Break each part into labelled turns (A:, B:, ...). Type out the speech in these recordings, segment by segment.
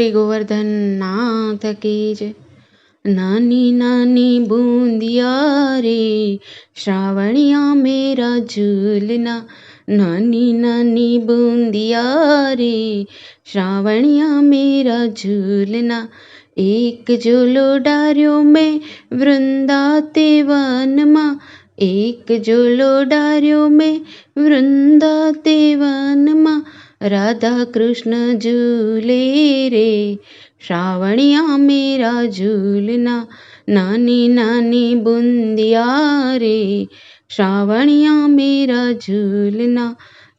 A: श्री गोवर्धन नाथ की जय। नानी नानी बूंदिया रे, श्रावणिया मेरा झूलना। नानी नानी बूंदिया रे, श्रावणिया मेरा झूलना। एक झूलो डार्यो में वृंदा ते वन माँ एक झूलो डार्यो में वृंदा ते वन माँ राधा कृष्ण झूले रे। श्रावणिया मेरा झूलना, नानी नानी बूंदिया रे। श्रावणिया मेरा झूलना,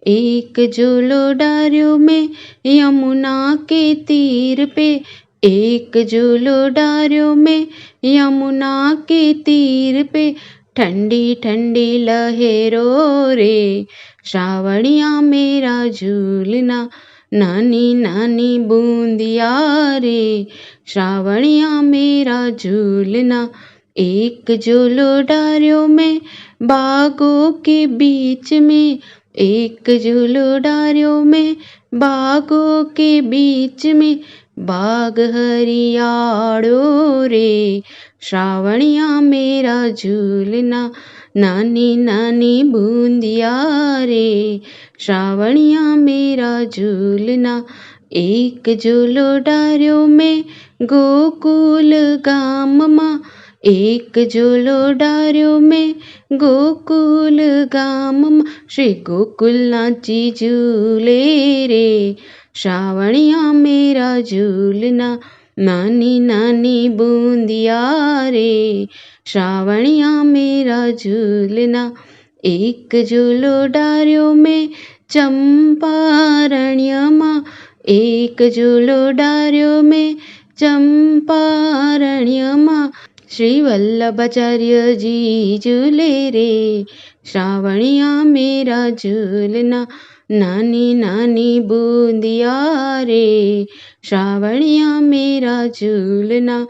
A: एक झूलो डारियो में यमुना के तीर पे। एक झूलो डारियो में यमुना के तीर पे। ठंडी ठंडी लहरों रे। श्रावणिया मेरा झूलना, नानी नानी बूंदिया रे। श्रावणिया मेरा झूलना, एक झूलो डार्यो में, बागों के बीच में। एक झूलो डार्यो में, बागों के बीच में બાગ હરિયાળો રે શ્રાવણિયા મેરા ઝૂલના નાની નાની બૂંદિયા રે શ્રાવણિયા મેરા ઝૂલના એક ઝૂલો ડાર્યો મેં ગોકુલ ગામમાં. એક ઝૂલો ડાર્યો મેં ગોકુલ ગામમાં. શ્રી ગોકુલના જી ઝૂલે શ્રાવણિયા મેરા ઝૂલના નાની નાની બૂંદિયા રે. શ્રાવણિયા મેરા ઝૂલના એક ઝૂલો ડાર્યો મેં ચંપારણ્યમાં. એક ઝૂલો ડાર્યો મેં ચંપારણ્યમાં. શ્રી વલ્લભાચાર્યજી ઝૂલે રે. શ્રાવણિયા મેરા ઝૂલના नानी नानी बूंदिया रे, श्रावणिया मेरा झूलना।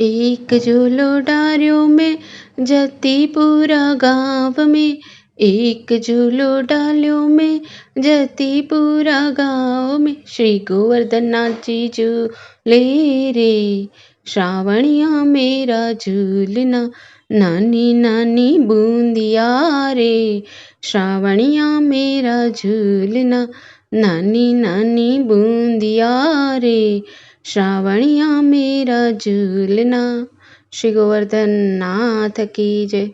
A: एक झूलो डारियो में, जती पूरा गाँव में। एक झूलो डालियो में, जती पूरा गाँव में। श्री गोवर्धन नाथ जी झूले रे, श्रावणिया मेरा झूलना। नानी नानी बूंदिया रे, श्रावणिया मेरा झूलना। नानी नानी बूंदिया रे, श्रावणिया मेरा झूलना। श्री गोवर्धन नाथ की जय।